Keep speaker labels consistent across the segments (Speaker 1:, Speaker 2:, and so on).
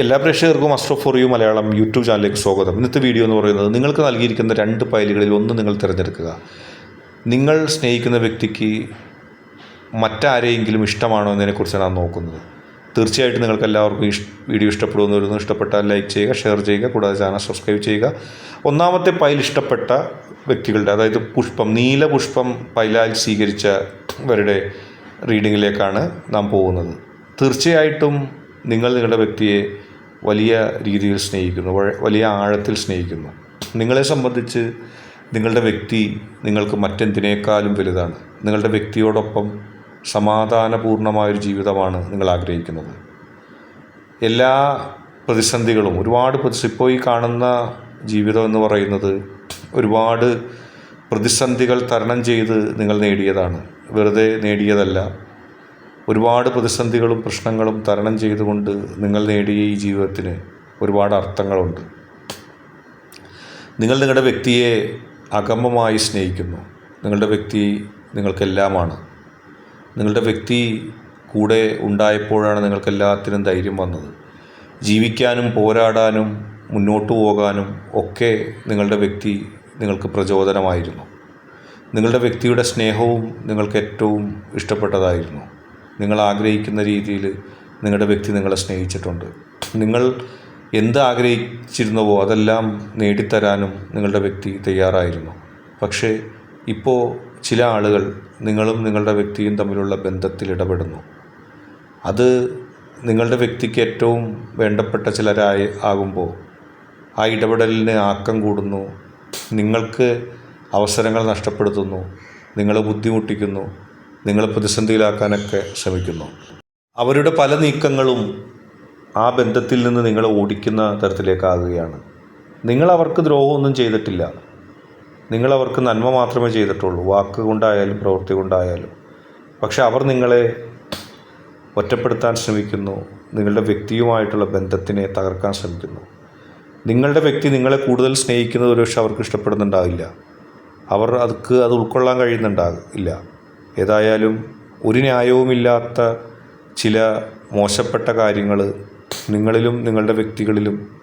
Speaker 1: എല്ലാ പ്രേക്ഷകർക്കും Astro for you Malayalam YouTube ചാനലിലേക്ക് സ്വാഗതം. ഇന്നത്തെ വീഡിയോ എന്ന് പറയുന്നത് നിങ്ങൾക്ക് നൽകിയിരിക്കുന്ന രണ്ട് ഫയലുകളിൽ ഒന്ന് നിങ്ങൾ തിരഞ്ഞെടുക്കുക. നിങ്ങൾ സ്നേഹിക്കുന്ന വ്യക്തിക്ക് മറ്റാരെയെങ്കിലും ഇഷ്ടമാണോ എന്നതിനെക്കുറിച്ചാണ് ഞാൻ നോക്കുന്നത്. തീർച്ചയായിട്ടും നിങ്ങൾക്ക് എല്ലാവർക്കും ഇഷ് വീഡിയോ ഇഷ്ടപ്പെടുമെന്ന് വരുന്നു ഇഷ്ടപ്പെട്ടാൽ ലൈക്ക് ചെയ്യുക ഷെയർ ചെയ്യുക കൂടാതെ ചാനൽ സബ്സ്ക്രൈബ് ചെയ്യുക. ഒന്നാമത്തെ പൈൽ ഇഷ്ടപ്പെട്ട വ്യക്തികളുടെ അതായത് പുഷ്പം നീല പുഷ്പം പൈലാൽ സ്വീകരിച്ചവരുടെ റീഡിങ്ങിലേക്കാണ് നാം പോകുന്നത്. തീർച്ചയായിട്ടും നിങ്ങൾ നിങ്ങളുടെ വ്യക്തിയെ വലിയ രീതിയിൽ സ്നേഹിക്കുന്നു വലിയ ആഴത്തിൽ സ്നേഹിക്കുന്നു. നിങ്ങളെ സംബന്ധിച്ച് നിങ്ങളുടെ വ്യക്തി നിങ്ങൾക്ക് മറ്റെന്തിനേക്കാളും വലുതാണ്. നിങ്ങളുടെ വ്യക്തിയോടൊപ്പം സമാധാനപൂർണമായൊരു ജീവിതമാണ് നിങ്ങൾ ആഗ്രഹിക്കുന്നത്. എല്ലാ പ്രതിസന്ധികളും ഒരുപാട് പ്രതിസന്ധി ഇപ്പോൾ ഈ കാണുന്ന ജീവിതം എന്ന് പറയുന്നത് ഒരുപാട് പ്രതിസന്ധികൾ തരണം ചെയ്ത് നിങ്ങൾ നേടിയതാണ്. വെറുതെ നേടിയതല്ല. ഒരുപാട് പ്രതിസന്ധികളും പ്രശ്നങ്ങളും തരണം ചെയ്തുകൊണ്ട് നിങ്ങൾ നേടിയ ഈ ജീവിതത്തിന് ഒരുപാട് അർത്ഥങ്ങളുണ്ട്. നിങ്ങൾ നിങ്ങളുടെ വ്യക്തിയെ അകമ്പമായി സ്നേഹിക്കുന്നു. നിങ്ങളുടെ വ്യക്തി നിങ്ങൾക്കെല്ലാമാണ്. നിങ്ങളുടെ വ്യക്തി കൂടെ ഉണ്ടായപ്പോഴാണ് നിങ്ങൾക്കെല്ലാത്തിനും ധൈര്യം വന്നത്. ജീവിക്കാനും പോരാടാനും മുന്നോട്ട് പോകാനും ഒക്കെ നിങ്ങളുടെ വ്യക്തി നിങ്ങൾക്ക് പ്രചോദനമായിരുന്നു. നിങ്ങളുടെ വ്യക്തിയുടെ സ്നേഹവും നിങ്ങൾക്ക് ഏറ്റവും ഇഷ്ടപ്പെട്ടതായിരുന്നു. നിങ്ങൾ ആഗ്രഹിക്കുന്ന രീതിയിൽ നിങ്ങളുടെ വ്യക്തി നിങ്ങളെ സ്നേഹിച്ചിട്ടുണ്ട്. നിങ്ങൾ എന്ത് ആഗ്രഹിച്ചിരുന്നുവോ അതെല്ലാം നേടിത്തരാനും നിങ്ങളുടെ വ്യക്തി തയ്യാറായിരുന്നു. പക്ഷേ ഇപ്പോൾ ചില ആളുകൾ നിങ്ങളും നിങ്ങളുടെ വ്യക്തിയും തമ്മിലുള്ള ബന്ധത്തിൽ ഇടപെടുന്നു. അത് നിങ്ങളുടെ വ്യക്തിക്ക് ഏറ്റവും വേണ്ടപ്പെട്ട ചിലരായി ആകുമ്പോൾ ആ ഇടപെടലിന് ആക്കം കൂടുന്നു നിങ്ങൾക്ക് അവസരങ്ങൾ നഷ്ടപ്പെടുത്തുന്നു നിങ്ങളെ ബുദ്ധിമുട്ടിക്കുന്നു നിങ്ങളെ പ്രതിസന്ധിയിലാക്കാനൊക്കെ ശ്രമിക്കുന്നു. അവരുടെ പല നീക്കങ്ങളും ആ ബന്ധത്തിൽ നിന്ന് നിങ്ങളെ ഓടിക്കുന്ന തരത്തിലേക്കാകുകയാണ്. നിങ്ങൾ അവർക്ക് ദ്രോഹമൊന്നും ചെയ്തിട്ടില്ല. നിങ്ങൾ അവർക്ക് നന്മ മാത്രമേ ചെയ്തിട്ടുള്ളൂ. വാക്ക് കൊണ്ടായാലും പ്രവൃത്തി കൊണ്ടായാലും. പക്ഷെ അവർ നിങ്ങളെ ഒറ്റപ്പെടുത്താൻ ശ്രമിക്കുന്നു. നിങ്ങളുടെ വ്യക്തിയുമായിട്ടുള്ള ബന്ധത്തിനെ തകർക്കാൻ ശ്രമിക്കുന്നു. നിങ്ങളുടെ വ്യക്തി നിങ്ങളെ കൂടുതൽ സ്നേഹിക്കുന്നത് ഒരുപക്ഷെ അവർക്ക് ഇഷ്ടപ്പെടുന്നുണ്ടാവില്ല. അവർ അതുക്ക് അത് ഉൾക്കൊള്ളാൻ കഴിയുന്നുണ്ടാകില്ല ഏതായാലും ഒരു ന്യായവുമില്ലാത്ത ചില മോശപ്പെട്ട കാര്യങ്ങൾ നിങ്ങളിലും നിങ്ങളുടെ വ്യക്തികളിലും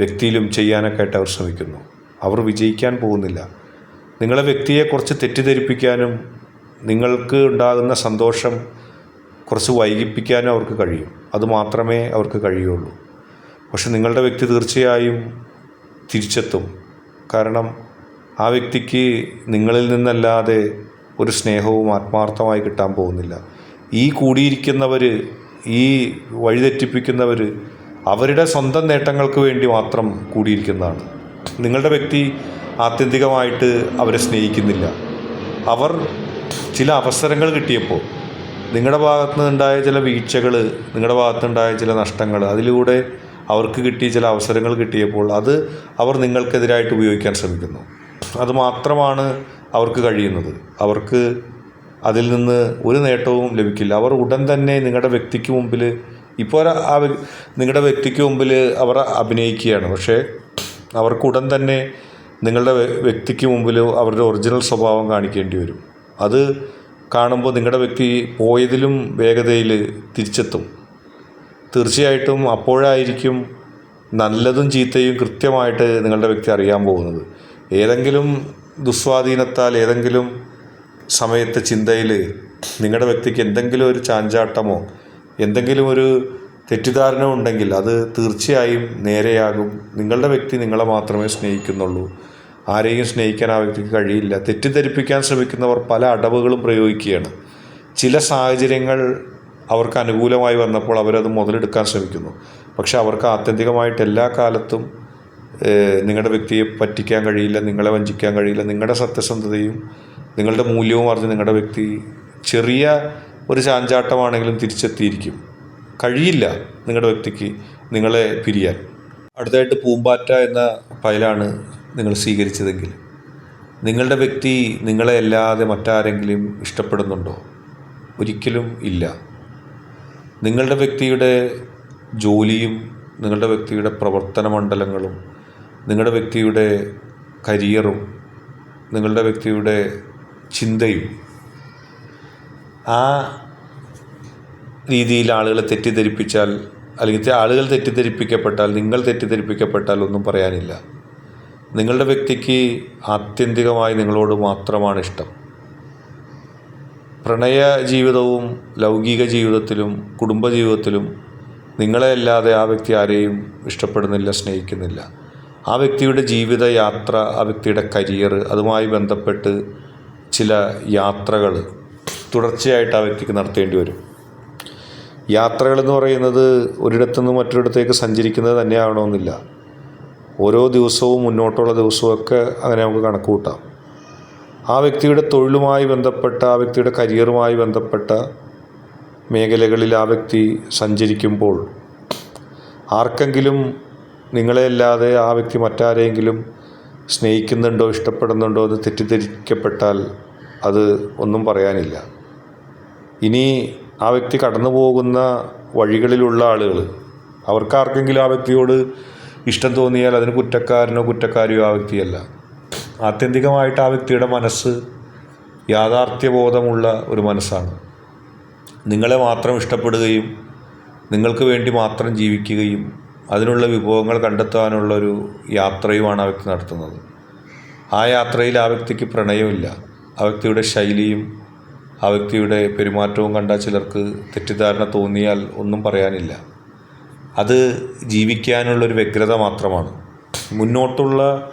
Speaker 1: വ്യക്തിയിലും ചെയ്യാനൊക്കെ ആയിട്ട് അവർ ശ്രമിക്കുന്നു. അവർ വിജയിക്കാൻ പോകുന്നില്ല. നിങ്ങളെ വ്യക്തിയെ കുറച്ച് തെറ്റിദ്ധരിപ്പിക്കാനും നിങ്ങൾക്ക് ഉണ്ടാകുന്ന സന്തോഷം കുറച്ച് വൈകിപ്പിക്കാനും അവർക്ക് കഴിയും. അതുമാത്രമേ അവർക്ക് കഴിയുള്ളൂ. പക്ഷെ നിങ്ങളുടെ വ്യക്തി തീർച്ചയായും തിരിച്ചെത്തും. കാരണം ആ വ്യക്തിക്ക് നിങ്ങളിൽ നിന്നല്ലാതെ ഒരു സ്നേഹവും ആത്മാർത്ഥമായി കിട്ടാൻ പോകുന്നില്ല. ഈ കൂടിയിരിക്കുന്നവർ ഈ വഴിതെറ്റിപ്പിക്കുന്നവർ അവരുടെ സ്വന്തം നേട്ടങ്ങൾക്ക് വേണ്ടി മാത്രം കൂടിയിരിക്കുന്നതാണ്. നിങ്ങളുടെ വ്യക്തി ആത്യന്തികമായിട്ട് അവരെ സ്നേഹിക്കുന്നില്ല. അവർ ചില അവസരങ്ങൾ കിട്ടിയപ്പോൾ നിങ്ങളുടെ ഭാഗത്തു നിന്നുണ്ടായ ചില വീഴ്ചകൾ നിങ്ങളുടെ ഭാഗത്തുനിന്നുണ്ടായ ചില നഷ്ടങ്ങൾ അതിലൂടെ അവർക്ക് കിട്ടിയ ചില അവസരങ്ങൾ കിട്ടിയപ്പോൾ അത് അവർ നിങ്ങൾക്കെതിരായിട്ട് ഉപയോഗിക്കാൻ ശ്രമിക്കുന്നു. അത് മാത്രമാണ് അവർക്ക് കഴിയുന്നത്. അവർക്ക് അതിൽ നിന്ന് ഒരു നേട്ടവും ലഭിക്കില്ല. അവർ ഉടൻ തന്നെ നിങ്ങളുടെ വ്യക്തിക്ക് മുമ്പിൽ ഇപ്പോൾ ആ നിങ്ങളുടെ വ്യക്തിക്ക് മുമ്പിൽ അവർ അഭിനയിക്കുകയാണ്. പക്ഷേ അവർക്ക് ഉടൻ തന്നെ നിങ്ങളുടെ വ്യക്തിക്ക് മുമ്പിൽ അവരുടെ ഒറിജിനൽ സ്വഭാവം കാണിക്കേണ്ടി വരും. അത് കാണുമ്പോൾ നിങ്ങളുടെ വ്യക്തി പോയതിലും വേഗതയിൽ തിരിച്ചെത്തും. തീർച്ചയായിട്ടും അപ്പോഴായിരിക്കും നല്ലതും ചീത്തയും കൃത്യമായിട്ട് നിങ്ങളുടെ വ്യക്തി അറിയാൻ പോകുന്നത്. ഏതെങ്കിലും ദുസ്വാധീനത്താൽ ഏതെങ്കിലും സമയത്തെ ചിന്തയിൽ നിങ്ങളുടെ വ്യക്തിക്ക് എന്തെങ്കിലും ഒരു ചാഞ്ചാട്ടമോ എന്തെങ്കിലും ഒരു തെറ്റിദ്ധാരണ ഉണ്ടെങ്കിൽ അത് തീർച്ചയായും നേരെയാകും. നിങ്ങളുടെ വ്യക്തി നിങ്ങളെ മാത്രമേ സ്നേഹിക്കുന്നുള്ളൂ. ആരെയും സ്നേഹിക്കാൻ ആ വ്യക്തിക്ക് കഴിയില്ല. തെറ്റിദ്ധരിപ്പിക്കാൻ ശ്രമിക്കുന്നവർ പല അടവുകളും പ്രയോഗിക്കുകയാണ്. ചില സാഹചര്യങ്ങൾ അവർക്ക് അനുകൂലമായി വന്നപ്പോൾ അവരത് മുതലെടുക്കാൻ ശ്രമിക്കുന്നു. പക്ഷെ അവർക്ക് ആത്യന്തികമായിട്ട് എല്ലാ കാലത്തും നിങ്ങളുടെ വ്യക്തിയെ പറ്റിക്കാൻ കഴിയില്ല നിങ്ങളെ വഞ്ചിക്കാൻ കഴിയില്ല നിങ്ങളുടെ സത്യസന്ധതയും നിങ്ങളുടെ മൂല്യവും അറിഞ്ഞ് നിങ്ങളുടെ വ്യക്തി ചെറിയ ഒരു ചാഞ്ചാട്ടമാണെങ്കിലും തിരിച്ചെത്തിയിരിക്കും. കഴിയില്ല നിങ്ങളുടെ വ്യക്തിക്ക് നിങ്ങളെ പിരിയാൻ. അടുത്തായിട്ട് പൂമ്പാറ്റ എന്ന ഫയലാണ് നിങ്ങൾ സ്വീകരിച്ചതെങ്കിൽ. നിങ്ങളുടെ വ്യക്തി നിങ്ങളെ അല്ലാതെ മറ്റാരെങ്കിലും ഇഷ്ടപ്പെടുന്നുണ്ടോ? ഒരിക്കലും ഇല്ല. നിങ്ങളുടെ വ്യക്തിയുടെ ജോലിയും നിങ്ങളുടെ വ്യക്തിയുടെ പ്രവർത്തന മണ്ഡലങ്ങളും നിങ്ങളുടെ വ്യക്തിയുടെ കരിയറും നിങ്ങളുടെ വ്യക്തിയുടെ ചിന്തയും ആ രീതിയിൽ ആളുകളെ തെറ്റിദ്ധരിപ്പിച്ചാൽ അല്ലെങ്കിൽ ആളുകൾ തെറ്റിദ്ധരിപ്പിക്കപ്പെട്ടാൽ നിങ്ങൾ തെറ്റിദ്ധരിപ്പിക്കപ്പെട്ടാൽ ഒന്നും പറയാനില്ല. നിങ്ങളുടെ വ്യക്തിക്ക് ആത്യന്തികമായി നിങ്ങളോട് മാത്രമാണ് ഇഷ്ടം. പ്രണയ ജീവിതവും ലൗകിക ജീവിതത്തിലും കുടുംബ ജീവിതത്തിലും നിങ്ങളെ അല്ലാതെ ആ വ്യക്തി ആരെയും ഇഷ്ടപ്പെടുന്നില്ല സ്നേഹിക്കുന്നില്ല. ആ വ്യക്തിയുടെ ജീവിതയാത്ര ആ വ്യക്തിയുടെ കരിയർ അതുമായി ബന്ധപ്പെട്ട് ചില യാത്രകൾ തുടർച്ചയായിട്ട് ആ വ്യക്തിക്ക് നടത്തേണ്ടി വരും. യാത്രകൾ എന്ന് പറയുന്നത് ഒരിടത്തു നിന്ന് മറ്റൊരിടത്തേക്ക് സഞ്ചരിക്കുന്നത് തന്നെയാവണമെന്നില്ല. ഓരോ ദിവസവും മുന്നോട്ടുള്ള ദിവസമൊക്കെ അങ്ങനെ നമുക്ക് കണക്ക് കൂട്ടാം. ആ വ്യക്തിയുടെ തൊഴിലുമായി ബന്ധപ്പെട്ട ആ വ്യക്തിയുടെ കരിയറുമായി ബന്ധപ്പെട്ട മേഖലകളിൽ ആ വ്യക്തി സഞ്ചരിക്കുമ്പോൾ ആർക്കെങ്കിലും നിങ്ങളെയല്ലാതെ ആ വ്യക്തി മറ്റാരെങ്കിലും സ്നേഹിക്കുന്നുണ്ടോ ഇഷ്ടപ്പെടുന്നുണ്ടോ എന്ന് തെറ്റിദ്ധരിക്കപ്പെട്ടാൽ അത് ഒന്നും പറയാനില്ല. ഇനി ആ വ്യക്തി കടന്നു പോകുന്ന വഴികളിലുള്ള ആളുകൾ അവർക്കാർക്കെങ്കിലും ആ വ്യക്തിയോട് ഇഷ്ടം തോന്നിയാൽ അതിന് കുറ്റക്കാരനോ കുറ്റക്കാരിയോ ആ വ്യക്തിയല്ല. ആത്യന്തികമായിട്ട് ആ വ്യക്തിയുടെ മനസ്സ് യാഥാർത്ഥ്യബോധമുള്ള ഒരു മനസ്സാണ്. നിങ്ങളെ മാത്രം ഇഷ്ടപ്പെടുകയും നിങ്ങൾക്ക് വേണ്ടി മാത്രം ജീവിക്കുകയും അതിനുള്ള വിഭവങ്ങൾ കണ്ടെത്താനുള്ളൊരു യാത്രയുമാണ് ആ വ്യക്തി നടത്തുന്നത്. ആ യാത്രയിൽ ആ വ്യക്തിക്ക് പ്രണയമില്ല. ആ വ്യക്തിയുടെ ശൈലിയും ആ വ്യക്തിയുടെ പെരുമാറ്റവും കണ്ടാൽ ചിലർക്ക് തെറ്റിദ്ധാരണ തോന്നിയാൽ ഒന്നും പറയാനില്ല. അത് ജീവിക്കാനുള്ളൊരു വ്യഗ്രത മാത്രമാണ്. മുന്നോട്ടുള്ള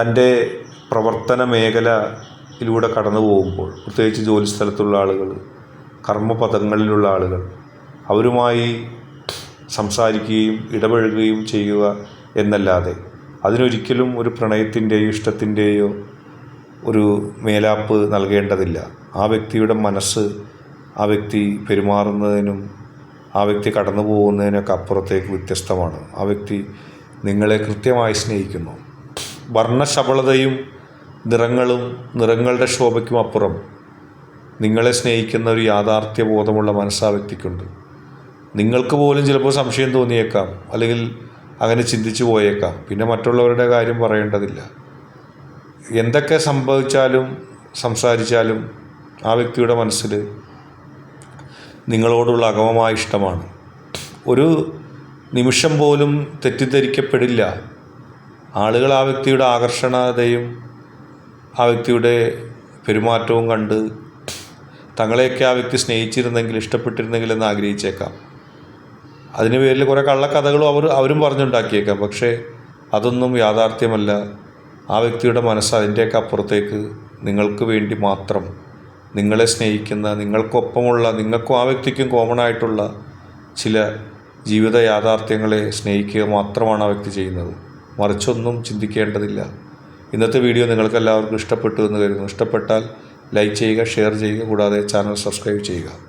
Speaker 1: തന്റെ പ്രവർത്തന മേഖലയിലൂടെ കടന്നു പോകുമ്പോൾ പ്രത്യേകിച്ച് ജോലിസ്ഥലത്തുള്ള ആളുകൾ കർമ്മപദങ്ങളിലുള്ള ആളുകൾ അവരുമായി സംസാരിക്കുകയും ഇടപഴകുകയും ചെയ്യുക എന്നല്ലാതെ അതിനൊരിക്കലും ഒരു പ്രണയത്തിന്റെയോ ഇഷ്ടത്തിന്റെയോ ഒരു മേലാപ്പ് നൽകേണ്ടതില്ല. ആ വ്യക്തിയുടെ മനസ്സ് ആ വ്യക്തി പെരുമാറുന്നതിനും ആ വ്യക്തി കടന്നു പോകുന്നതിനൊക്കെ അപ്പുറത്തേക്ക് വ്യത്യസ്തമാണ്. ആ വ്യക്തി നിങ്ങളെ കൃത്യമായി സ്നേഹിക്കുന്നു. വർണശബളതയും നിറങ്ങളും നിറങ്ങളുടെ ശോഭയ്ക്കും അപ്പുറം നിങ്ങളെ സ്നേഹിക്കുന്ന ഒരു യാഥാർത്ഥ്യ ബോധമുള്ള മനസ്സാ വ്യക്തിക്കുണ്ട്. നിങ്ങൾക്ക് പോലും ചിലപ്പോൾ സംശയം തോന്നിയേക്കാം. അല്ലെങ്കിൽ അങ്ങനെ ചിന്തിച്ചു പോയേക്കാം. പിന്നെ മറ്റുള്ളവരുടെ കാര്യം പറയേണ്ടതില്ല. എന്തൊക്കെ സംഭവിച്ചാലും സംസാരിച്ചാലും ആ വ്യക്തിയുടെ മനസ്സിൽ നിങ്ങളോടുള്ള അകമമായ ഇഷ്ടമാണ്. ഒരു നിമിഷം പോലും തെറ്റിദ്ധരിക്കപ്പെടില്ല. ആളുകൾ ആ വ്യക്തിയുടെ ആകർഷണതയും ആ വ്യക്തിയുടെ പെരുമാറ്റവും കണ്ട് തങ്ങളെയൊക്കെ ആ വ്യക്തി സ്നേഹിച്ചിരുന്നെങ്കിൽ ഇഷ്ടപ്പെട്ടിരുന്നെങ്കിൽ എന്ന് ആഗ്രഹിച്ചേക്കാം. അതിന് പേരിൽ കുറേ കള്ളക്കഥകളും അവർ അവരും പറഞ്ഞുണ്ടാക്കിയേക്കാം. പക്ഷേ അതൊന്നും യാഥാർത്ഥ്യമല്ല. ആ വ്യക്തിയുടെ മനസ്സ് അതിന്റെയൊക്കെ അപ്പുറത്തേക്ക് നിങ്ങൾക്ക് വേണ്ടി മാത്രം നിങ്ങളെ സ്നേഹിക്കുന്ന നിങ്ങൾക്കൊപ്പമുള്ള നിങ്ങൾക്കും ആ വ്യക്തിക്കും കോമൺ ആയിട്ടുള്ള ചില ജീവിത യാഥാർത്ഥ്യങ്ങളെ സ്നേഹിക്കുക മാത്രമാണ് ആ വ്യക്തി ചെയ്യുന്നത്. മറിച്ചൊന്നും ചിന്തിക്കേണ്ടതില്ല. ഇന്നത്തെ വീഡിയോ നിങ്ങൾക്കെല്ലാവർക്കും ഇഷ്ടപ്പെട്ടു എന്ന് കരുതുന്നു. ഇഷ്ടപ്പെട്ടാൽ ലൈക്ക് ചെയ്യുക ഷെയർ ചെയ്യുക കൂടാതെ ചാനൽ സബ്സ്ക്രൈബ് ചെയ്യുക.